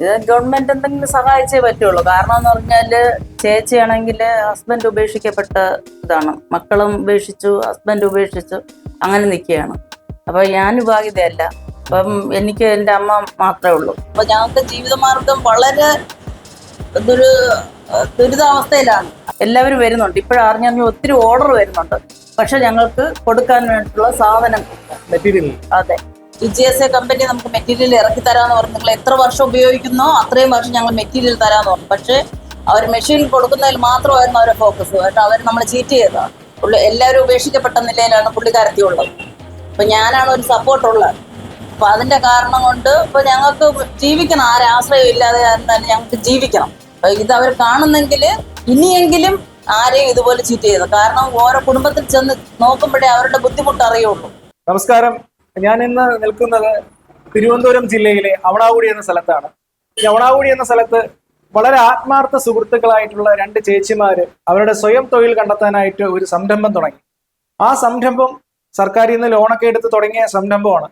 ഇത് ഗവൺമെന്റ് എന്തെങ്കിലും സഹായിച്ചേ പറ്റുള്ളൂ. കാരണം എന്ന് പറഞ്ഞാൽ ചേച്ചിയാണെങ്കിൽ ഹസ്ബൻഡ് ഉപേക്ഷിക്കപ്പെട്ട ഇതാണ്. മക്കളും ഉപേക്ഷിച്ചു ഹസ്ബൻഡ് ഉപേക്ഷിച്ചു അങ്ങനെ നിൽക്കുകയാണ്. അപ്പൊ ഞാൻ വിഭാഗിതയല്ല. അപ്പം എനിക്ക് എന്റെ അമ്മ മാത്രമേ ഉള്ളൂ. അപ്പൊ ഞങ്ങൾക്ക് ജീവിതമാർഗം വളരെ ഇതൊരു ദുരിതാവസ്ഥയിലാണ്. എല്ലാവരും വരുന്നുണ്ട്. ഇപ്പോഴറിഞ്ഞറിഞ്ഞ് ഒത്തിരി ഓർഡർ വരുന്നുണ്ട്. പക്ഷെ ഞങ്ങൾക്ക് കൊടുക്കാൻ വേണ്ടിയിട്ടുള്ള സാധനം അതെ. ജി എസ് എ കമ്പനി നമുക്ക് മെറ്റീരിയൽ ഇറക്കി തരാന്ന് പറഞ്ഞു. നിങ്ങൾ എത്ര വർഷം ഉപയോഗിക്കുന്നോ അത്രയും വർഷം ഞങ്ങൾ മെറ്റീരിയൽ തരാന്ന് പറഞ്ഞു. പക്ഷേ അവർ മെഷീൻ കൊടുക്കുന്നതിൽ മാത്രമായിരുന്നു അവരുടെ ഫോക്കസ് കേട്ടോ അവർ നമ്മൾ ചീറ്റ് ചെയ്തതാണ് പുള്ളി എല്ലാവരും ഉപേക്ഷിക്കപ്പെട്ട നിലയിലാണ് പുള്ളിക്കാരത്തി ഉള്ളത് അപ്പൊ ഞാനാണ് ഒരു സപ്പോർട്ട് ഉള്ളത്. അപ്പൊ അതിന്റെ കാരണം കൊണ്ട് ഇപ്പൊ ഞങ്ങൾക്ക് ജീവിക്കണം. ആരെ ആശ്രയം ഇല്ലാതെ തന്നെ ഞങ്ങൾക്ക് ജീവിക്കണം. അപ്പം ഇത് അവർ കാണുന്നെങ്കിൽ ഇനിയെങ്കിലും ആരെയും ഇതുപോലെ ചീറ്റ് ചെയ്തു കാരണം ഓരോ കുടുംബത്തിൽ ചെന്ന് നോക്കുമ്പോഴേ അവരുടെ ബുദ്ധിമുട്ട് അറിയുള്ളൂ. നമസ്കാരം. ഞാൻ ഇന്ന് നിൽക്കുന്നത് തിരുവനന്തപുരം ജില്ലയിലെ അവണാകുടി എന്ന സ്ഥലത്താണ്. ഈ അവണാകുടി എന്ന സ്ഥലത്ത് വളരെ ആത്മാർത്ഥ സുഹൃത്തുക്കളായിട്ടുള്ള രണ്ട് ചേച്ചിമാര് അവരുടെ സ്വയം തൊഴിൽ കണ്ടെത്താനായിട്ട് ഒരു സംരംഭം തുടങ്ങി. ആ സംരംഭം സർക്കാരിൽ നിന്ന് ലോണൊക്കെ എടുത്ത് തുടങ്ങിയ സംരംഭമാണ്.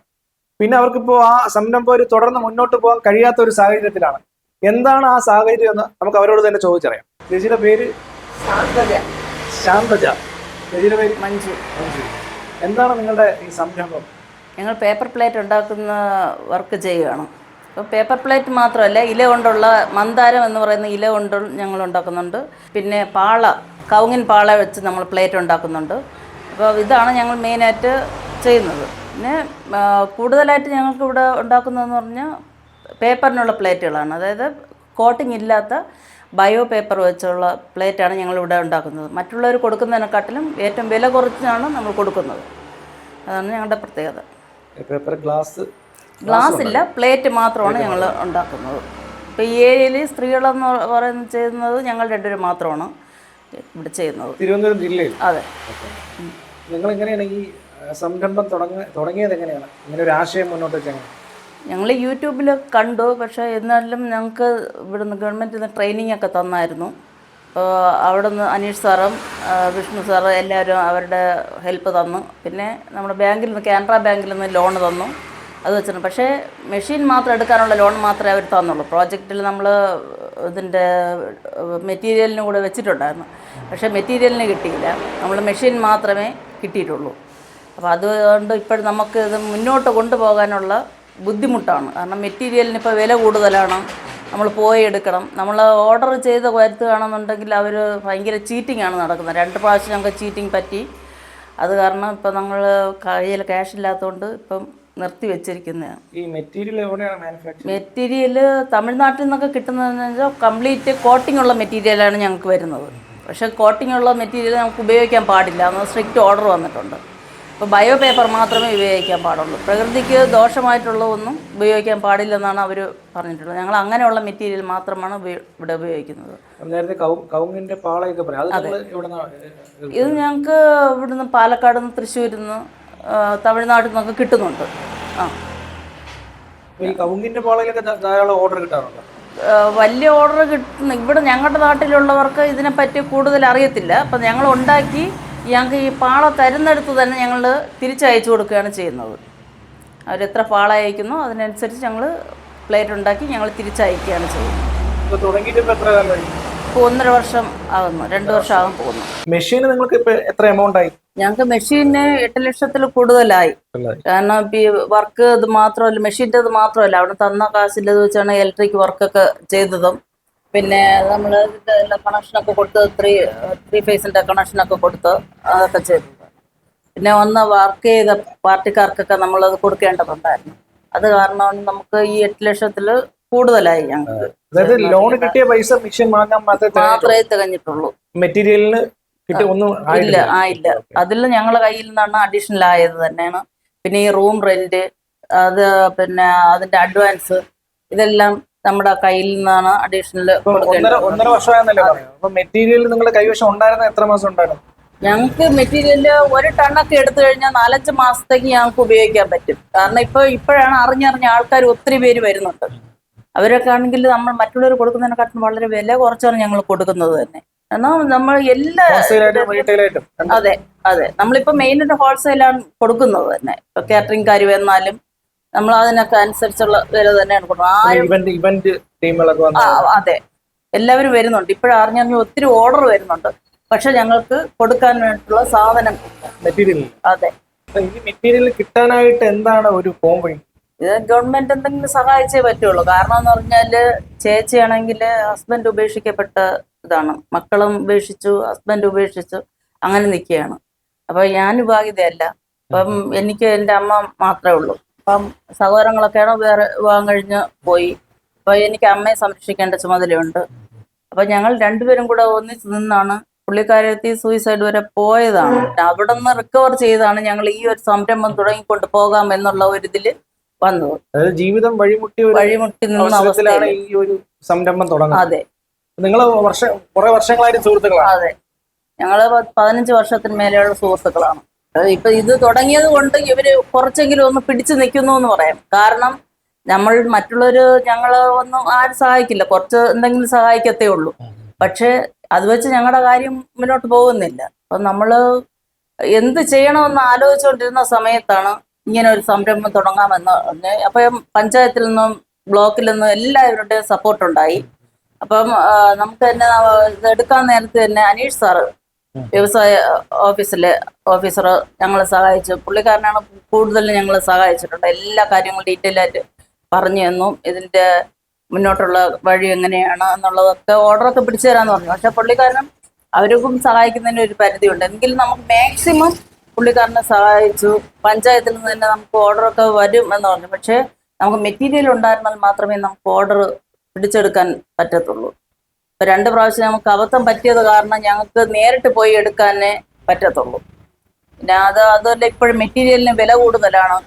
പിന്നെ അവർക്കിപ്പോൾ ആ സംരംഭം ഒരു തുടർന്ന് മുന്നോട്ട് പോകാൻ കഴിയാത്ത ഒരു സാഹചര്യത്തിലാണ്. എന്താണ് ആ സാഹചര്യം എന്ന് നമുക്ക് അവരോട് തന്നെ ചോദിച്ചറിയാം. ചേച്ചിയുടെ പേര്? ശാന്തജ. ചേച്ചിയുടെ പേര്? മഞ്ജു മഞ്ജു. എന്താണ് നിങ്ങളുടെ ഈ സംരംഭം? ഞങ്ങൾ പേപ്പർ പ്ലേറ്റ് ഉണ്ടാക്കുന്ന വർക്ക് ചെയ്യുകയാണ്. അപ്പോൾ പേപ്പർ പ്ലേറ്റ് മാത്രമല്ല ഇല കൊണ്ടുള്ള മന്ദാരം എന്ന് പറയുന്ന ഇല കൊണ്ട് ഞങ്ങൾ ഉണ്ടാക്കുന്നുണ്ട്. പിന്നെ പാള കവുങ്ങിൻ പാള വെച്ച് നമ്മൾ പ്ലേറ്റ് ഉണ്ടാക്കുന്നുണ്ട്. അപ്പോൾ ഇതാണ് ഞങ്ങൾ മെയിനായിട്ട് ചെയ്യുന്നത്. പിന്നെ കൂടുതലായിട്ട് ഞങ്ങൾക്ക് ഇവിടെ ഉണ്ടാക്കുന്നതെന്ന് പറഞ്ഞാൽ പേപ്പറിനുള്ള പ്ലേറ്റുകളാണ് അതായത് കോട്ടിംഗ് ഇല്ലാത്ത ബയോ പേപ്പർ വെച്ചുള്ള പ്ലേറ്റാണ് ഞങ്ങളിവിടെ ഉണ്ടാക്കുന്നത്. മറ്റുള്ളവർ കൊടുക്കുന്നതിനെക്കാട്ടിലും ഏറ്റവും വില കുറച്ചാണ് നമ്മൾ കൊടുക്കുന്നത്. അതാണ് ഞങ്ങളുടെ പ്രത്യേകത. പേപ്പർ ഗ്ലാസ് ഗ്ലാസ് ഇല്ല പ്ലേറ്റ് മാത്രമാണ് ഞങ്ങൾ ഉണ്ടാക്കുന്നത്. ഇപ്പോൾ ഈ ഏരിയയിൽ സ്ത്രീകളെന്ന് പറയുന്ന ചെയ്യുന്നത് ഞങ്ങൾ രണ്ടുപേരും മാത്രമാണ് ഇവിടെ ചെയ്യുന്നത്. തിരുവനന്തപുരം ജില്ലയിൽ? അതെ. നിങ്ങൾ എങ്ങനെയാണ് ഈ സംരംഭം തുടങ്ങ തുടങ്ങിയത് എങ്ങനെയാണ്? ഇങ്ങനെ ഒരു ആശയം മുന്നോട്ട് വെച്ചാൽ ഞങ്ങൾ യൂട്യൂബിൽ കണ്ടു പക്ഷേ എന്നാലും ഞങ്ങൾക്ക് ഇവിടുന്ന് ഗവൺമെന്റിൽ നിന്ന് ട്രെയിനിങ് ഒക്കെ തന്നായിരുന്നു. അപ്പോൾ അവിടെ നിന്ന് അനീഷ് സാറും വിഷ്ണു സാറും എല്ലാവരും അവരുടെ ഹെൽപ്പ് തന്നു. പിന്നെ നമ്മുടെ ബാങ്കിൽ നിന്ന് കാനറ ബാങ്കിൽ നിന്ന് ലോൺ തന്നു. അത് വെച്ചിട്ടുണ്ട് പക്ഷേ മെഷീൻ മാത്രം എടുക്കാനുള്ള ലോൺ മാത്രമേ അവർ തന്നുള്ളൂ. പ്രോജക്റ്റിൽ നമ്മൾ ഇതിന്റെ മെറ്റീരിയലിനും കൂടെ വെച്ചിട്ടുണ്ടായിരുന്നു. പക്ഷേ മെറ്റീരിയലിന് കിട്ടിയില്ല. നമ്മൾ മെഷീൻ മാത്രമേ കിട്ടിയിട്ടുള്ളൂ. അപ്പോൾ അതുകൊണ്ട് ഇപ്പോൾ നമുക്ക് ഇത് മുന്നോട്ട് കൊണ്ടുപോകാനുള്ള ബുദ്ധിമുട്ടാണ്. കാരണം മെറ്റീരിയലിന് ഇപ്പോൾ വില കൂടുതലാണ്. നമ്മൾ പോയി എടുക്കണം. നമ്മൾ ഓർഡർ ചെയ്ത് വരുത്തുകയാണെന്നുണ്ടെങ്കിൽ അവർ ഭയങ്കര ചീറ്റിംഗ് ആണ് നടക്കുന്നത്. രണ്ട് പ്രാവശ്യം ഞങ്ങൾക്ക് ചീറ്റിംഗ് പറ്റി. അത് കാരണം ഇപ്പം നമ്മൾ കയ്യിൽ ക്യാഷ് ഇല്ലാത്തതുകൊണ്ട് ഇപ്പം നിർത്തി വെച്ചിരിക്കുന്നതാണ്. ഈ മെറ്റീരിയൽ എവിടെയാണ് മാനുഫാക്ചർ മെറ്റീരിയൽ തമിഴ്നാട്ടിൽ നിന്നൊക്കെ കിട്ടുന്നതെന്ന് വെച്ചാൽ കംപ്ലീറ്റ് കോട്ടിംഗ് ഉള്ള മെറ്റീരിയലാണ് ഞങ്ങൾക്ക് വരുന്നത്. പക്ഷേ കോട്ടിംഗ് ഉള്ള മെറ്റീരിയൽ നമുക്ക് ഉപയോഗിക്കാൻ പാടില്ല. എന്ന് സ്ട്രിക്റ്റ് ഓർഡർ വന്നിട്ടുണ്ട്. അപ്പോൾ ബയോ പേപ്പർ മാത്രമേ ഉപയോഗിക്കാൻ പാടുള്ളൂ. പ്രകൃതിക്ക് ദോഷമായിട്ടുള്ളതൊന്നും ഉപയോഗിക്കാൻ പാടില്ലെന്നാണ് അവർ പറഞ്ഞിട്ടുള്ളത്. ഞങ്ങൾ അങ്ങനെയുള്ള മെറ്റീരിയൽ മാത്രമാണ് ഇവിടെ ഉപയോഗിക്കുന്നത്. നേരത്തെ കൗ- കവുങ്ങിന്റെ പാളയൊക്കെ അത് നിങ്ങൾ ഇത് ഞങ്ങൾക്ക് ഇവിടുന്ന് പാലക്കാട് നിന്ന് തൃശ്ശൂരിൽ നിന്ന് തമിഴ്നാട്ടിൽ നിന്നൊക്കെ കിട്ടുന്നുണ്ട്. ആ. ഈ പാളയിലൊക്കെ ധാരാളം ഓർഡർ കിട്ടാറുണ്ട്? വലിയ ഓർഡർ കിട്ടുന്ന ഇവിടെ ഞങ്ങളുടെ നാട്ടിലുള്ളവർക്ക് ഇതിനെപ്പറ്റി കൂടുതൽ അറിയത്തില്ല. അപ്പം ഞങ്ങൾ ഉണ്ടാക്കി ഞങ്ങൾക്ക് ഈ പാള തരുന്നിടത്ത് തന്നെ ഞങ്ങൾ തിരിച്ചയച്ചു കൊടുക്കുകയാണ് ചെയ്യുന്നത്. അവരെത്ര പാള അയക്കുന്നോ അതിനനുസരിച്ച് ഞങ്ങൾ പ്ലേറ്റ് ഉണ്ടാക്കി ഞങ്ങൾ തിരിച്ചയക്കുകയാണ് ചെയ്യുന്നത്. ഇപ്പോൾ ഒന്നര വർഷം ആകുന്നു രണ്ട് വർഷം ആകാൻ പോകുന്നു. മെഷീൻ നിങ്ങൾക്ക് ഇപ്പോൾ എത്ര എമൗണ്ട് ആയി? ഞങ്ങൾക്ക് മെഷീന് എട്ട് ലക്ഷത്തിൽ കൂടുതലായി. കാരണം ഇപ്പം ഈ വർക്ക് ഇത് മാത്രമല്ല മെഷീന്റെ ഇത് മാത്രമല്ല. അവിടെ തന്ന കാശിന്റെ വെച്ചാണ് ഇലക്ട്രിക് വർക്കൊക്കെ ചെയ്തതും. പിന്നെ നമ്മൾ കണക്ഷൻ കണക്ഷനൊക്കെ കൊടുത്ത് ത്രീ ത്രീ കണക്ഷൻ ഒക്കെ കൊടുത്ത് അതൊക്കെ ചെയ്തു. പിന്നെ ഒന്ന് വർക്ക് ചെയ്ത പാർട്ടിക്കാർക്കൊക്കെ നമ്മൾ അത് കൊടുക്കേണ്ടതുണ്ടായിരുന്നു. അത് കാരണം നമുക്ക് ഈ എട്ട് ലക്ഷത്തിൽ കൂടുതലായി ഞങ്ങൾക്ക്. ലോൺ കിട്ടിയ പൈസ മിഷൻ വാങ്ങാൻ മാത്രമേ തികഞ്ഞിട്ടുള്ളൂ മെറ്റീരിയലിന് ഇല്ല ആ ഇല്ല. അതിൽ ഞങ്ങളെ കയ്യിൽ നിന്നാണ് അഡീഷണൽ ആയത് തന്നെയാണ്. പിന്നെ ഈ റൂം റെന്റ് അത് പിന്നെ അതിന്റെ അഡ്വാൻസ് ഇതെല്ലാം നമ്മുടെ കയ്യിൽ നിന്നാണ് അഡീഷണൽ ഒന്നര അപ്പൊ മെറ്റീരിയൽ കൈവശം ഉണ്ടായിരുന്ന എത്ര മാസം ഉണ്ടായിരുന്നു? ഞങ്ങൾക്ക് മെറ്റീരിയൽ ഒരു ടണ്ണൊക്കെ എടുത്തു കഴിഞ്ഞാൽ നാലഞ്ച് മാസത്തേക്ക് ഞങ്ങൾക്ക് ഉപയോഗിക്കാൻ പറ്റും. കാരണം ഇപ്പൊ ഇപ്പോഴാണ് അറിഞ്ഞറിഞ്ഞ ആൾക്കാർ ഒത്തിരി പേര് വരുന്നുണ്ട്. അവരൊക്കെ ആണെങ്കിൽ നമ്മൾ മറ്റുള്ളവർ കൊടുക്കുന്നതിനെക്കാട്ടും വളരെ വില കുറച്ചാണ് ഞങ്ങൾ കൊടുക്കുന്നത് തന്നെ. എന്നാൽ നമ്മൾ എല്ലാ അതെ അതെ. നമ്മളിപ്പോ മെയിനായിട്ട് ഹോൾസെയിലാണ് കൊടുക്കുന്നത് തന്നെ. ഇപ്പൊ കാറ്ററിംഗ് കാര്യം വന്നാലും നമ്മൾ അതിനൊക്കെ അനുസരിച്ചുള്ള വില തന്നെയാണ് കൊടുക്കുന്നത്. അതെ. എല്ലാവരും വരുന്നുണ്ട്. ഇപ്പോഴറിഞ്ഞറിഞ്ഞ് ഒത്തിരി ഓർഡർ വരുന്നുണ്ട്. പക്ഷെ ഞങ്ങൾക്ക് കൊടുക്കാൻ വേണ്ടിയിട്ടുള്ള സാധനം മെറ്റീരിയൽ അതെ. ഈ മെറ്റീരിയൽ കിട്ടാനായിട്ട് എന്താണ് ഒരു ഇത് ഗവൺമെന്റ് എന്തെങ്കിലും സഹായിച്ചേ പറ്റുള്ളൂ. കാരണം എന്ന് പറഞ്ഞാൽ ചേച്ചിയാണെങ്കിൽ ഹസ്ബൻഡ് ഉപേക്ഷിക്കപ്പെട്ട ഇതാണ്. മക്കളും ഉപേക്ഷിച്ചു ഹസ്ബൻഡ് ഉപേക്ഷിച്ചു അങ്ങനെ നിൽക്കുകയാണ്. അപ്പൊ ഞാൻ വിവാഹിതയല്ല അപ്പം എനിക്ക് എന്റെ അമ്മ മാത്രമേ ഉള്ളൂ. അപ്പം സഹോദരങ്ങളൊക്കെയാണ് വേറെ വിവാഹം കഴിഞ്ഞ് പോയി. അപ്പൊ എനിക്ക് അമ്മയെ സംരക്ഷിക്കേണ്ട ചുമതലയുണ്ട്. അപ്പൊ ഞങ്ങൾ രണ്ടുപേരും കൂടെ ഒന്നിച്ച് നിന്നാണ് പുള്ളിക്കാരത്തി സൂയിസൈഡ് വരെ പോയതാണ്. അവിടെ നിന്ന് റിക്കവർ ചെയ്താണ് ഞങ്ങൾ ഈ ഒരു സംരംഭം തുടങ്ങിക്കൊണ്ട് പോകാം എന്നുള്ള ഒരു ഇതിൽ വന്നത്. ജീവിതം വഴിമുട്ടി വഴിമുട്ടി നിന്ന അവസ്ഥയിലാണ് ഈ ഒരു സംരംഭം തുടങ്ങുന്നത്. അതെ. നിങ്ങൾ വർഷം കുറെ വർഷങ്ങളായിട്ട് സുഹൃത്തുക്കളാണ്. അതെ. ഞങ്ങൾ പതിനഞ്ച് വർഷത്തിന് മേലെയുള്ള സുഹൃത്തുക്കളാണ്. ഇപ്പൊ ഇത് തുടങ്ങിയത് കൊണ്ട് ഇവർ കുറച്ചെങ്കിലും ഒന്ന് പിടിച്ചു നിൽക്കുന്നു എന്ന് പറയാം. കാരണം നമ്മൾ മറ്റുള്ളവര് ഞങ്ങൾ ഒന്നും ആരും സഹായിക്കില്ല. കുറച്ച് എന്തെങ്കിലും സഹായിക്കത്തേ ഉള്ളൂ. പക്ഷെ അത് വെച്ച് ഞങ്ങളുടെ കാര്യം മുന്നോട്ട് പോകുന്നില്ല. അപ്പൊ നമ്മൾ എന്ത് ചെയ്യണമെന്ന് ആലോചിച്ചുകൊണ്ടിരുന്ന സമയത്താണ് ഇങ്ങനെ ഒരു സംരംഭം തുടങ്ങാമെന്ന് അപ്പം പഞ്ചായത്തിൽ നിന്നും ബ്ലോക്കിൽ നിന്നും എല്ലാവരുടെയും സപ്പോർട്ട് ഉണ്ടായി. അപ്പം നമുക്ക് തന്നെ ഇത് എടുക്കാൻ നേരത്തെ തന്നെ അനീഷ് സാറ് വ്യവസായ ഓഫീസിലെ ഓഫീസർ ഞങ്ങളെ സഹായിച്ചു. പുള്ളിക്കാരനാണ് കൂടുതൽ ഞങ്ങളെ സഹായിച്ചിട്ടുണ്ട്. എല്ലാ കാര്യങ്ങളും ഡീറ്റെയിൽ ആയിട്ട് പറഞ്ഞു തന്നു. ഇതിന്റെ മുന്നോട്ടുള്ള വഴി എങ്ങനെയാണ് എന്നുള്ളതൊക്കെ ഓർഡറൊക്കെ പിടിച്ചു തരാന്ന് പറഞ്ഞു. പക്ഷെ പുള്ളിക്കാരനും അവർക്കും സഹായിക്കുന്നതിന് ഒരു പരിധിയുണ്ട്. എങ്കിലും നമുക്ക് മാക്സിമം പുള്ളിക്കാരനെ സഹായിച്ചു. പഞ്ചായത്തിൽ നിന്ന് തന്നെ നമുക്ക് ഓർഡറൊക്കെ വരും എന്ന് പറഞ്ഞു. പക്ഷെ നമുക്ക് മെറ്റീരിയൽ ഉണ്ടായിരുന്നാൽ മാത്രമേ നമുക്ക് ഓർഡർ പിടിച്ചെടുക്കാൻ പറ്റത്തുള്ളൂ. ഇപ്പൊ രണ്ട് പ്രാവശ്യം നമുക്ക് അബദ്ധം പറ്റിയത് കാരണം ഞങ്ങൾക്ക് നേരിട്ട് പോയി എടുക്കാനേ പറ്റത്തുള്ളൂ. പിന്നെ അത് അതല്ല ഇപ്പോഴും മെറ്റീരിയലിന് വില കൂടുതലാണ്.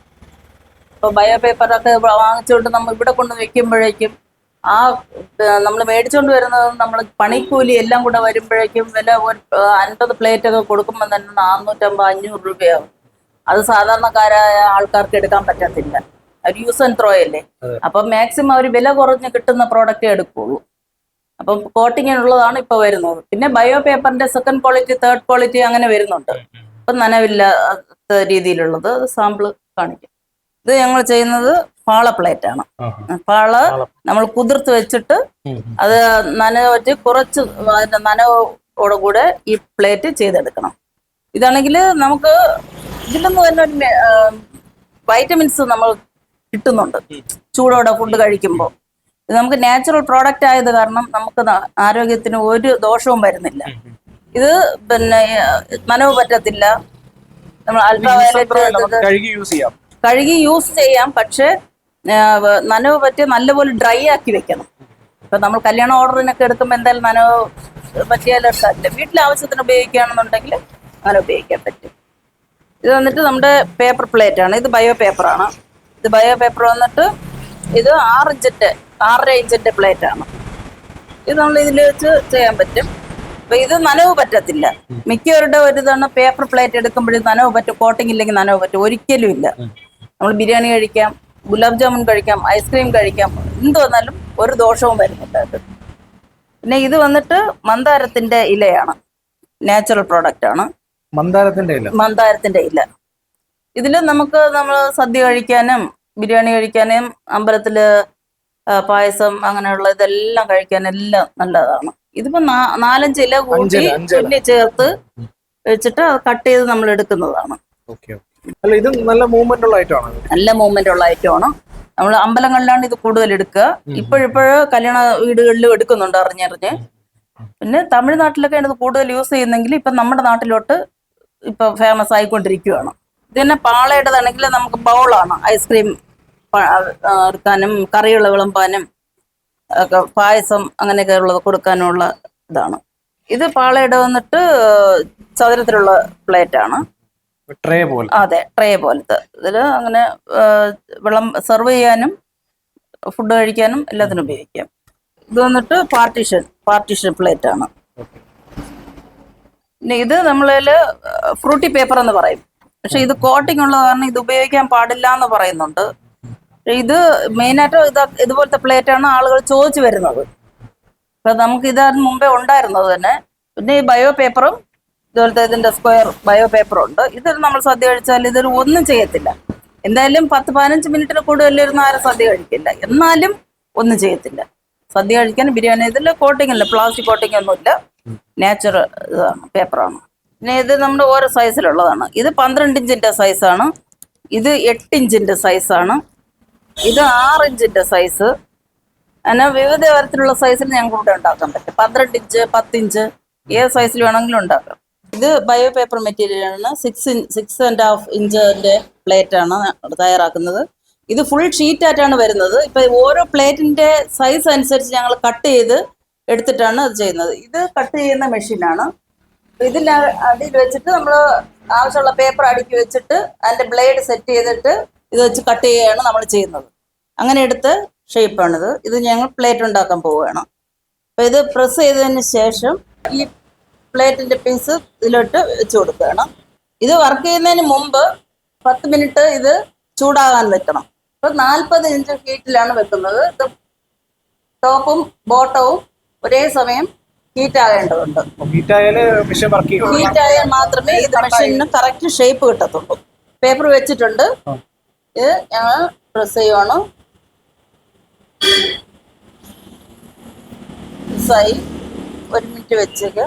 ഇപ്പൊ ബയോ പേപ്പറൊക്കെ വാങ്ങിച്ചുകൊണ്ട് നമ്മൾ ഇവിടെ കൊണ്ട് വെക്കുമ്പോഴേക്കും ആ നമ്മൾ മേടിച്ചുകൊണ്ട് വരുന്നത് നമ്മൾ പണിക്കൂലി എല്ലാം കൂടെ വരുമ്പോഴേക്കും വില ഒരു അൻപത് പ്ലേറ്റ് ഒക്കെ കൊടുക്കുമ്പോൾ തന്നെ നാനൂറ്റമ്പത് അഞ്ഞൂറ് രൂപയാവും. അത് സാധാരണക്കാരായ ആൾക്കാർക്ക് എടുക്കാൻ പറ്റത്തില്ല. ഒരു യൂസ് ആൻഡ് ത്രോ അല്ലേ? അപ്പം മാക്സിമം അവർ വില കുറഞ്ഞ് കിട്ടുന്ന പ്രോഡക്റ്റേ എടുക്കുള്ളൂ. അപ്പം കോട്ടിങ്ങിനുള്ളതാണ് ഇപ്പൊ വരുന്നത്. പിന്നെ ബയോ പേപ്പറിന്റെ സെക്കൻഡ് ക്വാളിറ്റി തേർഡ് ക്വാളിറ്റി അങ്ങനെ വരുന്നുണ്ട്. ഇപ്പം നനവില്ലാത്ത രീതിയിലുള്ളത്. സാമ്പിൾ കാണിക്കും. ഇത് ഞങ്ങൾ ചെയ്യുന്നത് പാള പ്ലേറ്റ് ആണ്. പാള. നമ്മൾ കുതിർത്ത് വെച്ചിട്ട് അത് നനവറ്റ് കുറച്ച് അതിന്റെ നനവോടെ കൂടെ ഈ പ്ലേറ്റ് ചെയ്തെടുക്കണം. ഇതാണെങ്കിൽ നമുക്ക് ഇതിലൊന്നും തന്നെ ഒരു വൈറ്റമിൻസ് നമ്മൾ കിട്ടുന്നുണ്ട്. ചൂടോടെ ഫുഡ് കഴിക്കുമ്പോൾ. ഇത് നമുക്ക് നാച്ചുറൽ പ്രോഡക്റ്റ് ആയത് കാരണം നമുക്ക് ആരോഗ്യത്തിന് ഒരു ദോഷവും വരുന്നില്ല. ഇത് പിന്നെ മനവ് നനവ് പറ്റത്തില്ല. നമ്മൾ കഴുകി യൂസ് ചെയ്യാം. പക്ഷെ നനവ് പറ്റി നല്ലപോലെ ഡ്രൈ ആക്കി വെക്കണം. ഇപ്പൊ നമ്മൾ കല്യാണ ഓർഡറിനൊക്കെ എടുക്കുമ്പോൾ എന്തായാലും നനവ് പറ്റിയാൽ എടുക്കാറില്ല വീട്ടിലെ ആവശ്യത്തിന് ഉപയോഗിക്കുകയാണെന്നുണ്ടെങ്കിൽ അങ്ങനെ ഉപയോഗിക്കാൻ പറ്റും. ഇത് വന്നിട്ട് നമ്മുടെ പേപ്പർ പ്ലേറ്റ് ആണ്. ഇത് ബയോ പേപ്പറാണ് ഇത് ബയോ പേപ്പർ വന്നിട്ട് ഇത് ആറ് ഇഞ്ചിന്റെ റേഞ്ചിന്റെ പ്ലേറ്റ് ആണ്. ഇത് നമ്മൾ ഇതിൽ വെച്ച് ചെയ്യാൻ പറ്റും. അപ്പൊ ഇത് നനവ് പറ്റത്തില്ല. മിക്കവരുടെ ഒരു ഇതാണ് പേപ്പർ പ്ലേറ്റ് എടുക്കുമ്പോഴും നനവ് പറ്റും. കോട്ടിംഗ് ഇല്ലെങ്കിൽ നനവ് പറ്റും. ഒരിക്കലും ഇല്ല. നമ്മൾ ബിരിയാണി കഴിക്കാം ഗുലാബ് ജാമുൻ കഴിക്കാം ഐസ്ക്രീം കഴിക്കാം എന്ത് വന്നാലും ഒരു ദോഷവും വരുന്നില്ല അത്. പിന്നെ ഇത് വന്നിട്ട് മന്ദാരത്തിന്റെ ഇലയാണ്. നാച്ചുറൽ പ്രോഡക്റ്റ് ആണ്. മന്ദാരത്തിന്റെ ഇല. മന്ദാരത്തിന്റെ ഇല. ഇതിൽ നമുക്ക് നമ്മൾ സദ്യ കഴിക്കാനും ബിരിയാണി കഴിക്കാനും അമ്പലത്തിൽ ആ, പായസം അങ്ങനെയുള്ള ഇതെല്ലാം കഴിക്കാൻ എല്ലാം നല്ലതാണ്. ഇതിപ്പോ നാ- നാലഞ്ച് ഇല കൂട്ടി അഞ്ചില. ചേർത്ത് വെച്ചിട്ട് കട്ട് ചെയ്ത് നമ്മൾ എടുക്കുന്നതാണ്. അല്ല ഇത് നല്ല മൂവ്മെന്റ് ഉള്ള ഐറ്റം ആണ് നല്ല മൂവ്മെന്റ് ഉള്ള ഐറ്റമാണ് നമ്മൾ അമ്പലങ്ങളിലാണ് ഇത് കൂടുതൽ എടുക്കുക. ഇപ്പോഴിപ്പോഴ് കല്യാണ വീടുകളിലും എടുക്കുന്നുണ്ട് അറിഞ്ഞറിഞ്ഞ് പിന്നെ തമിഴ്നാട്ടിലൊക്കെ ഇത് കൂടുതൽ യൂസ് ചെയ്യുന്നെങ്കിൽ ഇപ്പം നമ്മുടെ നാട്ടിലോട്ട് ഇപ്പൊ ഫേമസ് ആയിക്കൊണ്ടിരിക്കുകയാണ് ഇത് തന്നെ പാളയുടേതാണെങ്കിൽ നമുക്ക് ബൗളാണ്. ഐസ്ക്രീം എടുക്കാനും കറിയുള്ള വിളമ്പാനും ഒക്കെ പായസം അങ്ങനെയൊക്കെ ഉള്ളത് കൊടുക്കാനുള്ള ഇതാണ്. ഇത് പാളയുടെ വന്നിട്ട് ചതുരത്തിലുള്ള പ്ലേറ്റ് ആണ് ട്രേ പോലെ. അതെ ട്രേ പോലത്തെ. ഇതിൽ അങ്ങനെ വിളം വെള്ളം സെർവ് ചെയ്യാനും ഫുഡ് കഴിക്കാനും എല്ലാത്തിനും ഉപയോഗിക്കാം. ഇത് വന്നിട്ട് പാർട്ടീഷൻ പാർട്ടീഷൻ പ്ലേറ്റ് ആണ് പിന്നെ ഇത് നമ്മളതിൽ ഫ്രൂട്ടി പേപ്പർ എന്ന് പറയും. പക്ഷെ ഇത് കോട്ടിംഗ് ഉള്ളത് കാരണം ഇത് ഉപയോഗിക്കാൻ പാടില്ല എന്ന് പറയുന്നുണ്ട്. ഇത് മെയിനായിട്ട് ഇത് ഇതുപോലത്തെ പ്ലേറ്റാണ് ആളുകൾ ചോദിച്ചു വരുന്നത്. അപ്പൊ നമുക്ക് ഇത് മുമ്പേ ഉണ്ടായിരുന്നത് തന്നെ. പിന്നെ ഈ ബയോ പേപ്പറും ഇതുപോലത്തെ ഇതിന്റെ സ്ക്വയർ ബയോ പേപ്പറും ഉണ്ട്. ഇത് നമ്മൾ സദ്യ കഴിച്ചാൽ ഇതിൽ ഒന്നും ചെയ്യത്തില്ല. എന്തായാലും പത്ത് പതിനഞ്ച് മിനിറ്റിന് കൂടുതൽ ഇരുന്ന് ആരും സദ്യ കഴിക്കില്ല. എന്നാലും ഒന്നും ചെയ്യത്തില്ല. സദ്യ കഴിക്കാൻ ബിരിയാണി ഇതിൽ കോട്ടിംഗ് ഇല്ല. പ്ലാസ്റ്റിക് കോട്ടിംഗ് ഒന്നുമില്ല നാച്ചുറൽ ഇതാണ് പേപ്പറാണ് പിന്നെ ഇത് നമ്മുടെ ഓരോ സൈസിലുള്ളതാണ് ഇത് പന്ത്രണ്ട് ഇഞ്ചിന്റെ സൈസാണ് ഇത് എട്ട് ഇഞ്ചിന്റെ സൈസാണ് ഇത് ആറ് ഇഞ്ചിന്റെ സൈസ് അങ്ങനെ വിവിധ തരത്തിലുള്ള സൈസിൽ ഞങ്ങൾക്ക് ഇവിടെ ഉണ്ടാക്കാൻ പറ്റും. പന്ത്രണ്ട് ഇഞ്ച് പത്ത് ഇഞ്ച് ഏത് സൈസിൽ വേണമെങ്കിലും ഉണ്ടാക്കാം. ഇത് ബയോ പേപ്പർ മെറ്റീരിയൽ ആണ് six inch six and half ഇഞ്ചിന്റെ plate ആണ് തയ്യാറാക്കുന്നത്. ഇത് ഫുൾ ഷീറ്റ് ആയിട്ടാണ് വരുന്നത്. ഇപ്പൊ ഓരോ പ്ലേറ്റിന്റെ സൈസ് അനുസരിച്ച് ഞങ്ങൾ കട്ട് ചെയ്ത് എടുത്തിട്ടാണ് അത് ചെയ്യുന്നത്. ഇത് കട്ട് ചെയ്യുന്ന മെഷീനാണ് ഇതിൽ അടിയിൽ വെച്ചിട്ട് നമ്മൾ ആവശ്യമുള്ള പേപ്പർ അടുക്കി വെച്ചിട്ട് അതിന്റെ ബ്ലേഡ് സെറ്റ് ചെയ്തിട്ട് ഇത് വെച്ച് കട്ട് ചെയ്യുകയാണ് നമ്മൾ ചെയ്യുന്നത്. അങ്ങനെ എടുത്ത ഷേപ്പാണിത് ഇത് ഞങ്ങൾ പ്ലേറ്റ് ഉണ്ടാക്കാൻ പോവുകയാണ്. അപ്പോൾ ഇത് പ്രസ് ചെയ്തതിന് ശേഷം ഈ പ്ലേറ്റിന്റെ പീസ് ഇതിലോട്ട് വെച്ച് കൊടുക്കുകയാണ്. ഇത് വർക്ക് ചെയ്യുന്നതിന് മുമ്പ് പത്ത് മിനിറ്റ് ഇത് ചൂടാകാൻ വെക്കണം. ഇപ്പൊ നാൽപ്പത് ഇഞ്ച് ഹീറ്റിലാണ് വെക്കുന്നത്. ഇത് ടോപ്പും ബോട്ടവും ഒരേ സമയം ഹീറ്റ് ആകേണ്ടതുണ്ട്. ചെയ്യും. ഹീറ്റ് ആയാൽ മാത്രമേ ഇത് മെഷീനിന് കറക്റ്റ് ഷേപ്പ് കിട്ടത്തുള്ളൂ. പേപ്പർ വെച്ചിട്ടുണ്ട്. ഇത് ഞങ്ങൾ പ്രസ് ചെയ്യുവാണ് പ്രസ്സായി ഒരു മിനിറ്റ് വെച്ചേക്ക്.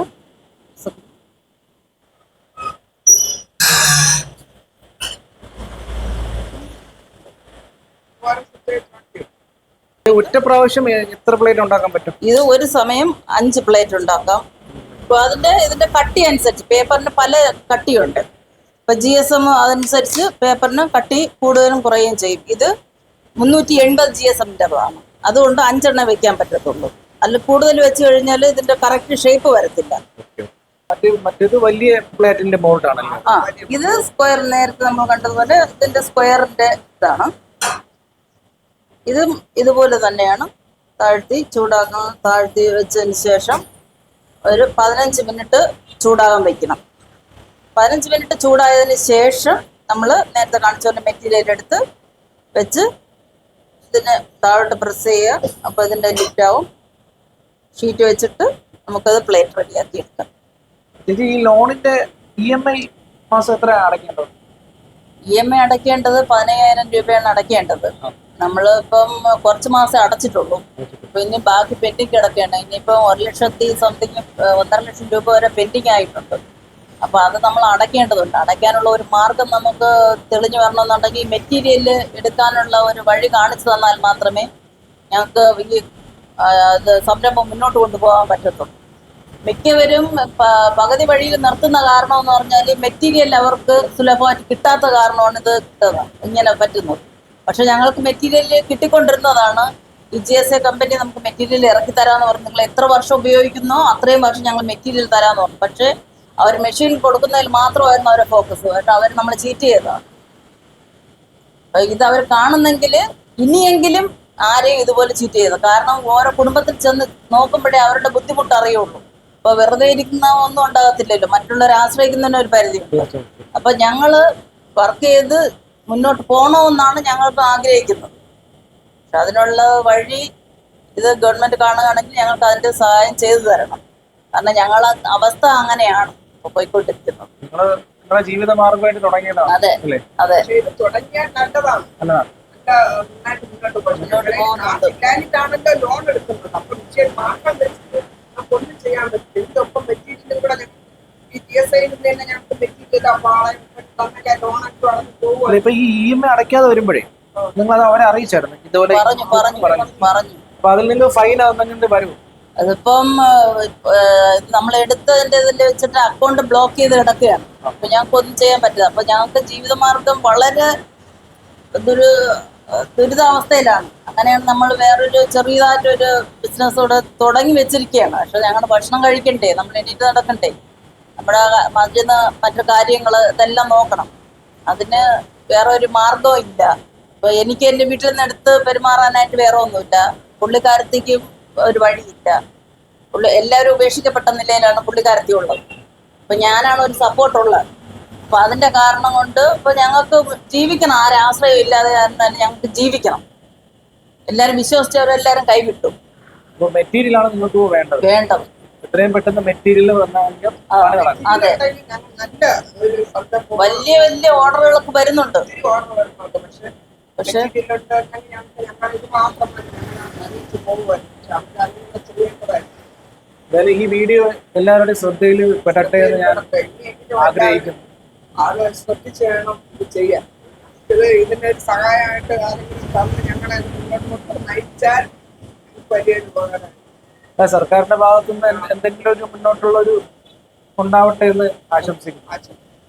ഒറ്റ പ്രാവശ്യം എത്ര പ്ലേറ്റ് ഉണ്ടാക്കാൻ പറ്റും? ഇത് ഒരു സമയം അഞ്ച് പ്ലേറ്റ് ഉണ്ടാക്കാം. അപ്പോൾ അതിന്റെ ഇതിന്റെ കട്ടി അനുസരിച്ച് പേപ്പറിന് പല കട്ടിയുണ്ട്. ഇപ്പൊ ജി എസ് എം അതനുസരിച്ച് പേപ്പറിന് കട്ടി കൂടുതലും കുറയുകയും ചെയ്യും. ഇത് മുന്നൂറ്റി എൺപത് ജി എസ് എമ്മിന്റെതാണ് അതുകൊണ്ട് അഞ്ചെണ്ണം വെക്കാൻ പറ്റത്തുള്ളൂ. അല്ല കൂടുതൽ വെച്ച് കഴിഞ്ഞാൽ ഇതിന്റെ കറക്റ്റ് ഷേപ്പ് വരത്തില്ല. മറ്റേ മറ്റേത് വലിയ പ്ലേറ്റിന്റെ ആ ഇത് സ്ക്വയർ നേരത്തെ നമ്മൾ കണ്ടതുപോലെ ഇതിന്റെ സ്ക്വയറിന്റെ ഇതാണ്. ഇതും ഇതുപോലെ തന്നെയാണ്. താഴ്ത്തി ചൂടാക്കണം താഴ്ത്തി വെച്ചതിന് ശേഷം ഒരു പതിനഞ്ച് മിനിറ്റ് ചൂടാകാൻ വെക്കണം. പതിനഞ്ച് മിനിറ്റ് ചൂടായതിന് ശേഷം നമ്മൾ നേരത്തെ കാണിച്ച പോലെ മെറ്റീരിയൽ എടുത്ത് വെച്ച് ഇതിന് താഴോട്ട് പ്രസ് ചെയ്യുക. അപ്പോൾ ഇതിന്റെ ലിറ്റാവും ഷീറ്റ് വെച്ചിട്ട് നമുക്കത് പ്ലേറ്റ് റെഡിയാക്കി എടുക്കാം. ചേച്ചി ഈ ലോണിന്റെ ഇ എം ഐ മാസം എത്ര അടയ്ക്കേണ്ടത്? ഇ എം ഐ അടയ്ക്കേണ്ടത് പതിനയ്യായിരം രൂപയാണ് അടയ്ക്കേണ്ടത്. നമ്മൾ ഇപ്പം കുറച്ച് മാസം അടച്ചിട്ടുള്ളൂ. അപ്പൊ ഇനി ബാക്കി പെൻഡിങ് കിടക്കുകയാണ് ഇനിയിപ്പം ഒരു ലക്ഷത്തി സംതിങ് ഒന്നര ലക്ഷം രൂപ വരെ പെൻഡിങ് ആയിട്ടുണ്ട്. അപ്പൊ അത് നമ്മൾ അടയ്ക്കേണ്ടതുണ്ട്. അടയ്ക്കാനുള്ള ഒരു മാർഗം നമുക്ക് തെളിഞ്ഞു വരണമെന്നുണ്ടെങ്കിൽ മെറ്റീരിയൽ എടുക്കാനുള്ള ഒരു വഴി കാണിച്ചു തന്നാൽ മാത്രമേ ഞങ്ങൾക്ക് ഈ സംരംഭം മുന്നോട്ട് കൊണ്ടുപോകാൻ പറ്റത്തുള്ളൂ. മിക്കവരും പകുതി വഴിയിൽ നിർത്തുന്ന കാരണം എന്ന് പറഞ്ഞാൽ മെറ്റീരിയൽ അവർക്ക് സുലഭമായിട്ട് കിട്ടാത്ത കാരണമാണ് ഇത് ഇങ്ങനെ പറ്റുന്നത്. പക്ഷെ ഞങ്ങൾക്ക് material കിട്ടിക്കൊണ്ടിരുന്നതാണ്. E G S A company നമുക്ക് മെറ്റീരിയൽ ഇറക്കി തരാമെന്ന് പറഞ്ഞു നിങ്ങൾ എത്ര വർഷം ഉപയോഗിക്കുന്നോ അത്രയും വർഷം ഞങ്ങൾ മെറ്റീരിയൽ തരാമെന്ന് പറഞ്ഞു. പക്ഷേ അവർ മെഷീൻ കൊടുക്കുന്നതിൽ മാത്രമായിരുന്നു അവരെ ഫോക്കസ് കേട്ടോ അവർ നമ്മൾ ചീറ്റ് ചെയ്തതാണ് ഇത് അവർ കാണുന്നെങ്കിൽ ഇനിയെങ്കിലും ആരെയും ഇതുപോലെ ചീറ്റ് ചെയ്തു കാരണം ഓരോ കുടുംബത്തിൽ ചെന്ന് നോക്കുമ്പോഴേ അവരുടെ ബുദ്ധിമുട്ട് അറിയുള്ളൂ. അപ്പൊ വെറുതെ ഇരിക്കുന്ന ഒന്നും ഉണ്ടാകത്തില്ലല്ലോ. മറ്റുള്ളവരെ ആശ്രയിക്കുന്നതിന് ഒരു പരിധിയുണ്ട് അപ്പൊ ഞങ്ങൾ വർക്ക് ചെയ്ത് മുന്നോട്ട് പോകണമെന്നാണ് ഞങ്ങൾക്ക് ആഗ്രഹിക്കുന്നത്. പക്ഷെ അതിനുള്ള വഴി ഇത് ഗവൺമെന്റ് കാണുകയാണെങ്കിൽ ഞങ്ങൾക്ക് അതിന്റെ സഹായം ചെയ്തു തരണം. കാരണം ഞങ്ങളെ അവസ്ഥ അങ്ങനെയാണ്. ഇപ്പൊ പോയിക്കൊണ്ടിരിക്കുന്നത് നിങ്ങൾ നിങ്ങളുടെ ജീവിത മാർഗമായിട്ട് തുടങ്ങിയതാണ് അതെ അല്ലേ? അതെ. തുടങ്ങിയാൽ നല്ലതാണ്. നല്ലതാണ്. നല്ല മുന്നോട്ട് ലോൺ എടുക്കുന്നത്. അപ്പൊ വെച്ചിട്ട് നമുക്ക് ഒന്നും ചെയ്യാൻ പറ്റില്ല. ഇതിനൊപ്പം മെറ്റീരിയലും കൂടെ ഈ ജി എസ് ഐയിൽ നിന്ന് തന്നെ ഞങ്ങൾക്ക് മെറ്റീരിയൽ തന്നെ ലോൺ ഒക്കെ ഇപ്പൊ ഈ ഇ എം ഐ അടയ്ക്കാതെ വരുമ്പോഴേ നിങ്ങൾ അത് അവരെ അറിയിച്ചായിരുന്നു. ഇതുപോലെ പറഞ്ഞു പറഞ്ഞു പറഞ്ഞു. അപ്പൊ അതിൽ നിന്ന് ഫൈൻ എന്തെങ്കിലും വരും അതിപ്പം നമ്മൾ എടുത്തതിന്റെ ഇതിൽ വെച്ചിട്ട് അക്കൗണ്ട് ബ്ലോക്ക് ചെയ്ത് കിടക്കുകയാണ്. അപ്പൊ ഞങ്ങൾക്ക് ഒന്നും ചെയ്യാൻ പറ്റില്ല. അപ്പൊ ഞങ്ങൾക്ക് ജീവിതമാർഗം വളരെ ഇതൊരു ദുരിതാവസ്ഥയിലാണ്. അങ്ങനെയാണ് നമ്മൾ വേറൊരു ചെറിയതായിട്ടൊരു ബിസിനസ് ഇവിടെ തുടങ്ങി വെച്ചിരിക്കുകയാണ്. പക്ഷെ ഞങ്ങളുടെ ഭക്ഷണം കഴിക്കണ്ടേ? നമ്മൾ എണീറ്റ് നടക്കണ്ടേ? നമ്മുടെ മതിന്ന് മറ്റു കാര്യങ്ങൾ ഇതെല്ലാം നോക്കണം. അതിന് വേറെ ഒരു മാർഗവും ഇല്ല. ഇപ്പൊ എനിക്ക് എന്റെ വീട്ടിൽ നിന്ന് എടുത്ത് പെരുമാറാനായിട്ട് വേറെ ഒന്നുമില്ല. പുള്ളിക്കാരത്തേക്കും ഒരു വഴിയില്ല. പുള്ളി എല്ലാവരും ഉപേക്ഷിക്കപ്പെട്ട നിലയിലാണ് പുള്ളിക്കാരത്തി ഉള്ളത് അപ്പൊ ഞാനാണ് ഒരു സപ്പോർട്ടുള്ളത്. അപ്പൊ അതിന്റെ കാരണം കൊണ്ട് ഇപ്പൊ ഞങ്ങൾക്ക് ജീവിക്കണം ആരാശ്രയം ഇല്ലാതെ കാരണം തന്നെ ഞങ്ങൾക്ക് ജീവിക്കണം. എല്ലാരും വിശ്വസിച്ചവരെല്ലാരും കൈവിട്ടു. മെറ്റീരിയൽ ആണ് നിങ്ങൾക്ക് വേണ്ടത്. വേണ്ടത്. എത്രയും പെട്ടെന്ന് മെറ്റീരിയൽ അതെ. വലിയ വലിയ ഓർഡറുകളൊക്കെ വരുന്നുണ്ട്. പക്ഷെ എന്തായാലും ഈ വീഡിയോ എല്ലാവരുടെയും ശ്രദ്ധയിൽ പെടട്ടെ എന്ന് ഞാൻ ആഗ്രഹിക്കുന്നു. ചെയ്യണം ഇത് ചെയ്യാൻ. ഇത് ഇതിന്റെ ഒരു സഹായമായിട്ട് ആരെങ്കിലും തന്ന് ഞങ്ങളെ മുന്നോട്ട് കൊണ്ട് നയിച്ചാൽ നമുക്ക് വലിയൊരു ഉപകാരമാണ്. ആ സർക്കാരിന്റെ ഭാഗത്തുനിന്ന് എന്തെങ്കിലും ഒരു മുന്നോട്ടുള്ള ഒരു ഉണ്ടാവട്ടെ എന്ന് ആശംസിക്കുന്നു.